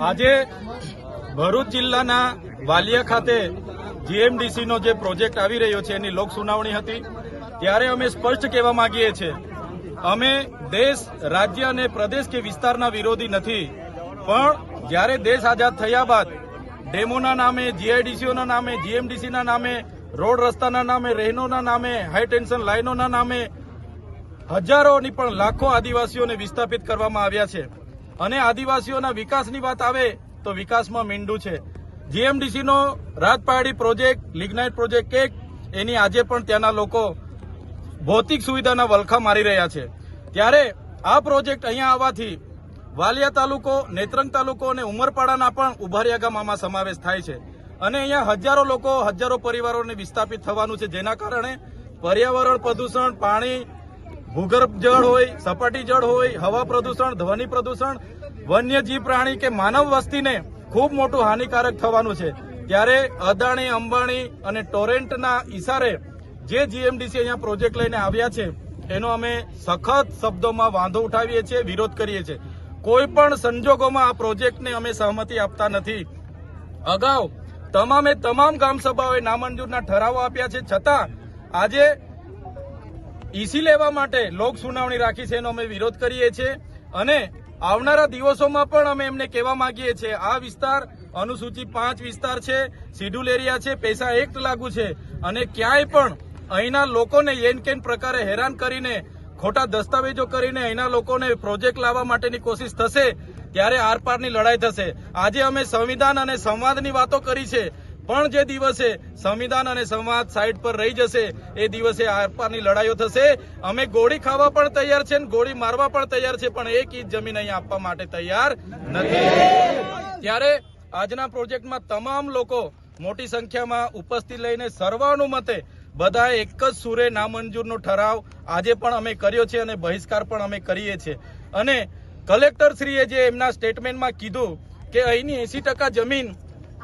આજે ભરૂચ જિલ્લાના વાલિયા ખાતે જીએમડીસી નો જે પ્રોજેક્ટ આવી રહ્યો છે એની લોક સુનાવણી હતી. ત્યારે અમે સ્પષ્ટ કહેવા માંગીએ છીએ અમે દેશ રાજ્ય અને પ્રદેશ કે વિસ્તારના વિરોધી નથી. પણ જ્યારે દેશ આઝાદ થયા બાદ ડેમોના નામે જીઆઈડીસીઓના નામે જીએમડીસીના નામે રોડ રસ્તાના નામે રહેનોના નામે હાઈ ટેન્શન લાઇનોના નામે હજારોની પણ લાખો આદિવાસીઓને વિસ્થાપિત કરવામાં આવ્યા છે. અને આદિવાસીઓના વિકાસની વાત આવે તો વિકાસમાં મીંડું છે. જીએમડીસીનો રાજપહાડી પ્રોજેક્ટ, લિગ્નાઇટ પ્રોજેક્ટ એક, એની આજે પણ ત્યાંના લોકો ભૌતિક સુવિધાના વલખા મારી રહ્યા છે. ત્યારે આ પ્રોજેક્ટ અહીંયા આવવાથી વાલિયા તાલુકો, નેત્રંગ તાલુકો અને ઉમરપાડાના પણ ઉભારિયા ગામમાં સમાવેશ થાય છે. અને અહીંયા હજારો લોકો, હજારો પરિવારોને વિસ્થાપિત થવાનું છે. જેના કારણે પર્યાવરણ પ્રદૂષણ, પાણી ભૂગર્ભ જળ હોય, સપાટી જળ હોય, હવા પ્રદૂષણ, ધ્વનિ પ્રદૂષણ, વન્યજીવ પ્રાણી કે માનવ વસ્તીને ખૂબ મોટું હાનિકારક થવાનું છે. ત્યારે અદાણી, અંબાણી અને ટોરેન્ટના ઈશારે જે જીએમડીસી અહીંયા પ્રોજેક્ટ લઈને આવ્યા છે, એનો અમે સખત શબ્દોમાં વાંધો ઉઠાવીએ છીએ, વિરોધ કરીએ છીએ. કોઈ પણ સંજોગોમાં આ પ્રોજેક્ટને અમે સહમતિ આપતા નથી. અગાઉ તમામે તમામ ગામસભાઓએ નામંજૂરના ઠરાવો આપ્યા છે. છતાં આજે ઈસી લેવા માટે લોક સુનાવણી રાખી છે એનો અમે વિરોધ કરીએ છીએ. અને આવનારા દિવસોમાં પણ અમે એમને કહેવા માંગીએ છીએ, આ વિસ્તાર અનુસૂચિ પાંચ વિસ્તાર છે શિડ્યુલ એરિયા છે, પૈસા એક્ટ લાગુ છે. અને ક્યાંય પણ અહીંના લોકોને એન કેન પ્રકારે હેરાન કરીને, ખોટા દસ્તાવેજો કરીને અહીંના લોકોને પ્રોજેક્ટ લાવવા માટેની કોશિશ થશે, ત્યારે આરપારની લડાઈ થશે. આજે અમે સંવિધાન અને સંવાદની વાતો કરી છે. પણ જે દિવસે સંવિધાન અને સંવાદ સાઈડ પર રહી જશે, એ દિવસે આરપારની લડાઈઓ થશે. અમે ગોળી ખાવા પણ તૈયાર છે ને ગોળી મારવા પણ તૈયાર છે, પણ એક ઇંચ જમીન અહીં આપવા માટે તૈયાર નથી. ત્યારે આજના પ્રોજેક્ટમાં તમામ લોકો મોટી સંખ્યામાં ઉપસ્થિત લઈને સર્વાનુમતે બધાએ એક જ સુરે નામંજૂરનો ઠરાવ આજે પણ અમે કર્યો છે અને બહિષ્કાર પણ અમે કરીએ છીએ. અને કલેક્ટરશ્રીએ જે એમના સ્ટેટમેન્ટમાં કીધું કે અહીંની એસી જમીન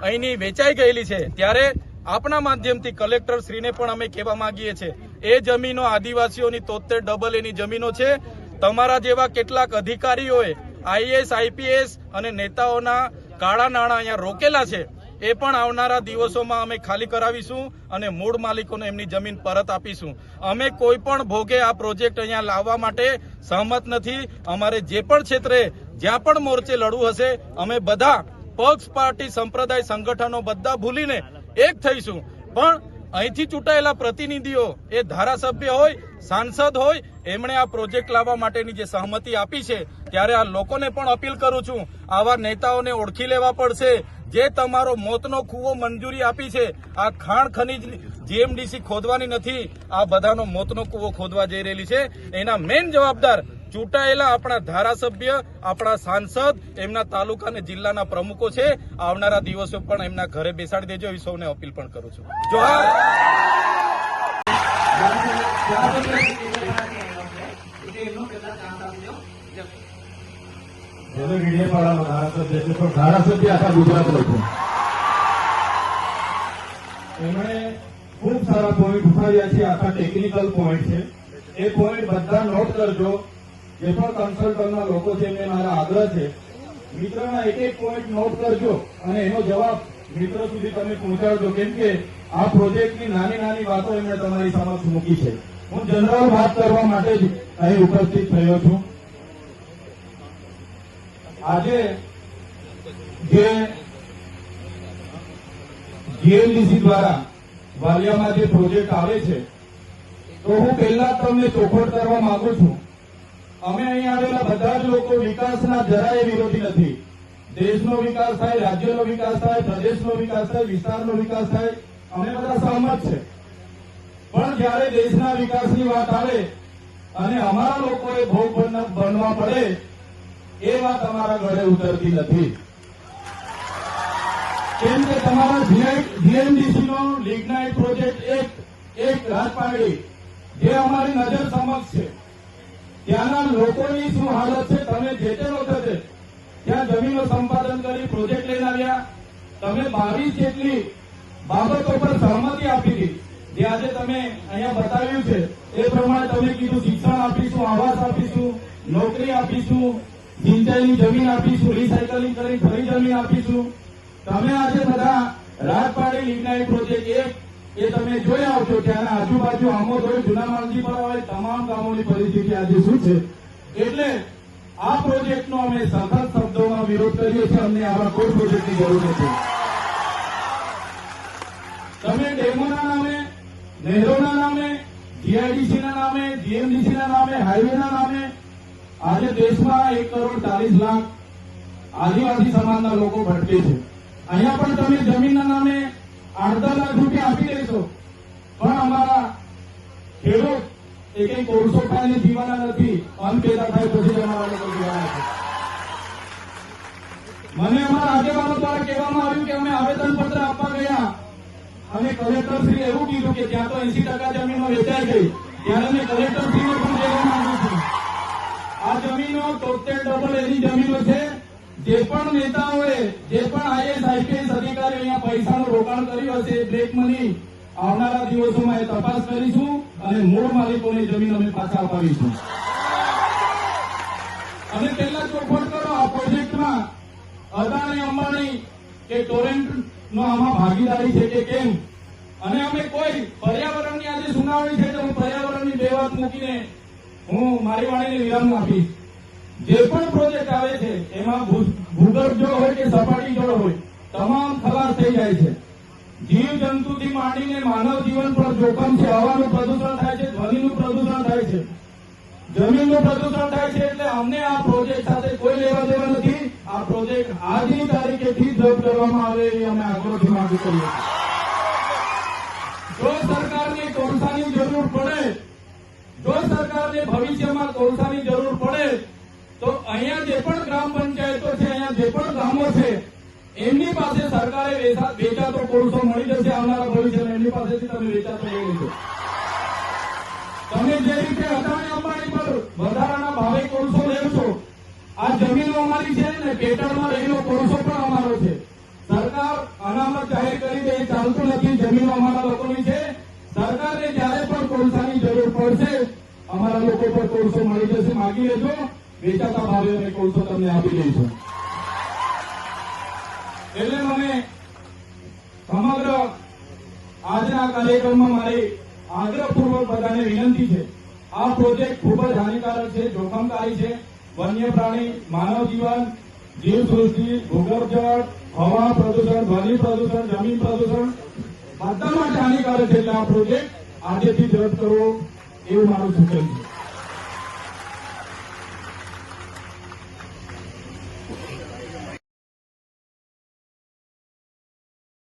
અહીંની વેચાઈ ગયેલી છે. ત્યારે આપના માધ્યમથી કલેક્ટર શ્રીને પણ અમે કહેવા માંગીએ છીએ, એ જમીનો આદિવાસીઓની તોતેર ડબલ એની જમીનો છે. તમારા જેવા કેટલાક અધિકારીઓએ આઈએસ આઈપીએસ અને નેતાઓના કાળા નાણાં અહીંયા રોકેલા છે. એ પણ આવનારા દિવસોમાં અમે ખાલી કરાવીશું અને મૂળ માલિકોને એમની જમીન પરત આપીશું. અમે કોઈ પણ ભોગે આ પ્રોજેક્ટ અહીંયા લાવવા માટે સહમત નથી. અમારે જે પણ ક્ષેત્રે જ્યાં પણ મોરચે લડવું હશે, અમે બધા પક્ષ, પાર્ટી, સંપ્રદાય, સંગઠનો બધા ભૂલીને એક થઈશું. પણ અહીંથી ચૂંટાયેલા પ્રતિનિધિઓ એ ધારાસભ્ય હોય, સાંસદ હોય, એમણે આ પ્રોજેક્ટ લાવવા માટેની જે સહમતિ આપી છે, ત્યારે આ લોકોને પણ અપીલ કરું છું, આવા નેતાઓને ઓળખી લેવા પડશે. જે તમારો મોતનો કૂવો મંજૂરી આપી છે, આ ખાણ ખનીજ જીએમડીસી ખોદવાની નથી, આ બધાનો મોતનો કૂવો ખોદવા જઈ રહેલી છે. એના મેઇન જવાબદાર ચૂંટાયેલા આપણા ધારાસભ્ય, આપણા સાંસદ, એમના તાલુકા અને જિલ્લાના પ્રમુખો છે. આવનારા દિવસો પણ એમના ઘરે બેસાડી દેજો. એવી સૌને અપીલ પણ કરું છું. ધારાસભ્ય ખૂબ સારા પોઈન્ટ ઉઠાવ્યા છે. આખા ટેકનિકલ પોઈન્ટ છે. એ પોઈન્ટ બધા નોટ કરજો. જે પણ કન્સલ્ટન્ટના લોકો છે, એમને મારા આગ્રહ છે. મિત્રના એક એક પોઈન્ટ નોટ કરજો અને એનો જવાબ મિત્ર સુધી તમે પહોંચાડજો. કેમ કે આ પ્રોજેક્ટની નાની નાની વાતો એમણે તમારી સમક્ષ મૂકી છે. હું જનરલ વાત કરવા માટે જ અહીં ઉપસ્થિત થયો છું. આજે જે જીએલડીસી દ્વારા વાલિયામાં જે પ્રોજેક્ટ આવે છે, તો હું પહેલા તમને ચોખવટ કરવા માંગુ છું. અમે અહીં આવેલા બધા જ લોકો વિકાસના જરાય વિરોધી નથી. દેશનો વિકાસ થાય, રાજ્યનો વિકાસ થાય, પ્રદેશનો વિકાસ થાય, વિસ્તારનો વિકાસ થાય, અમે બધા સહમત છે. પણ જ્યારે દેશના વિકાસની વાત આવે અને અમારા લોકોએ ભોગ બનવા પડે, એ વાત અમારા ઘરે ઉતરતી નથી. કેમ કે તમારા જીએમડીસી નો લિગ્નાઇટ પ્રોજેક્ટ એક એક રાજપારડી જે અમારી નજર સમક્ષ છે. ત્યાંના લોકોની શું હાલત છે? તમે જે તે વખતે ત્યાં જમીનો સંપાદન કરી પ્રોજેક્ટ લઈને આવ્યા. તમે બાવીસ જેટલી બાબતો પર સહમતિ આપી હતી. જે આજે તમે અહીંયા બતાવ્યું છે, એ પ્રમાણે તમે કીધું, શિક્ષણ આપીશું, આવાસ આપીશું, નોકરી આપીશું, સિંચાઈની જમીન આપીશું રિસાયકલિંગ કરી ફરી જમીન આપીશું. તમે આજે બધા રાજપાડી પ્રોજેક્ટ એક એ તમે જોઈ આવશો ત્યારે આજુબાજુ આમો હોય જૂના પર હોય, તમામ ગામોની પરિસ્થિતિ આજે શું છે? એટલે આ પ્રોજેક્ટનો અમે સખત શબ્દોમાં વિરોધ કરીએ છીએ અમને આવા કોઈ પ્રોજેક્ટની જરૂર નથી. તમે ડેમોના નામે, નહેરોના નામે જીઆઈડીસીના નામે જીએમડીસીના નામે, હાઈવેના નામે આજે દેશમાં એક કરોડ ચાલીસ લાખ આદિવાસી સમાજના લોકો ભટકે છે. અહીંયા પણ તમે જમીનના નામે અડધા લાખ રૂપિયા આપી દેશો પણ અમારા ખેડૂત એ કઈ કોરસો ખાઈને જીવાના નથી. અન્ન પેદા થાય પછી જીવાના છે. મને અમારા આગેવાનો દ્વારા કહેવામાં આવ્યું કે અમે આવેદન પત્ર આપવા ગયા. અને કલેક્ટર શ્રી એવું કીધું કે ત્યાં તો એસી ટકા જમીનો વેચાઈ ગઈ. ત્યારે મેં કલેક્ટર શ્રીને પણ કહેવા માંગુ છું. આ જમીનો તોતેર ડબલ એની જમીનો છે. જે પણ નેતાઓએ, જે પણ આઈએસ આઈપીએસ અધિકારી અહીંયા પૈસાનું રોકાણ કર્યું હશે એ મની આવનારા દિવસોમાં એ તપાસ કરીશું અને મૂળ માલિકોની જમીન અમે પાછા અપાવીશું. અને પહેલા ચોખવટ કરો, આ પ્રોજેક્ટમાં અદાણી, અંબાણી કે ટોરેન્ટ આમાં ભાગીદારી છે કે કેમ? અને અમે કોઈ પર્યાવરણની આજે સુનાવણી છે તો હું પર્યાવરણની બે વાત મૂકીને હું મારી વાણીને વિરામ આપીશ. જે પણ પ્રોજેક્ટ આવે છે, એમાં ભૂગર્ભ જળ હોય કે સપાટી જળ હોય, તમામ ખલાસ થઈ જાય છે. જીવ જંતુથી માંડીને માનવ જીવન પર જોખમ છે, હવાનું પ્રદૂષણ થાય છે, ધ્વનિનું પ્રદૂષણ થાય છે. જમીનનું પ્રદૂષણ થાય છે એટલે અમને આ પ્રોજેક્ટ સાથે કોઈ લેવા દેવા નથી. આ પ્રોજેક્ટ આજની તારીખેથી જ રદ કરવામાં આવે એવી અમે આગ્રહથી માંગ કરીએ જો સરકારને કોલસાની જરૂર પડે, જો સરકારને ભવિષ્યમાં કોલસાની જરૂર પડે, તો અહીંયા જે પણ ગ્રામ પંચાયતો છે અહીંયા જે પણ ગામો છે એમની પાસે સરકારે વેચાતો કોલસો મળી જશે, આવનારા ભવિષ્યમાં એમની પાસેથી તમે વેચાતો લઈ લેજો તમે જે રીતે અદાણી અંબાણી પર વધારાના ભાવે કોલસો લેવ છો, આ જમીનો અમારી છે ને પેટરમાં રહેલો કોલસો પણ અમારો છે. સરકાર અનામત જાહેર કરી દે, ચાલતું નથી, જમીનો અમારા લોકોની છે. સરકારને જ્યારે પણ કોલસાની જરૂર પડશે, અમારા લોકો પર કોલસો મળી જશે. માગી લેજો, વેચાતા ભાવે અમે કોલસો તમને આપી દઈશું. એટલે મને સમગ્ર આજના કાર્યક્રમમાં મારી આગ્રહપૂર્વક બધાને વિનંતી છે. આ પ્રોજેક્ટ ખૂબ જ હાનિકારક છે, જોખમકારી છે. વન્ય પ્રાણી, માનવ જીવન, જીવસૃષ્ટિ ભૂગર્ભ જળ હવા પ્રદૂષણ, ધ્વનિ પ્રદૂષણ, જમીન પ્રદૂષણ બધા માટે હાનિકારક છે. એટલે આ પ્રોજેક્ટ આજેથી રદ કરવો એવું મારું સૂચન છે.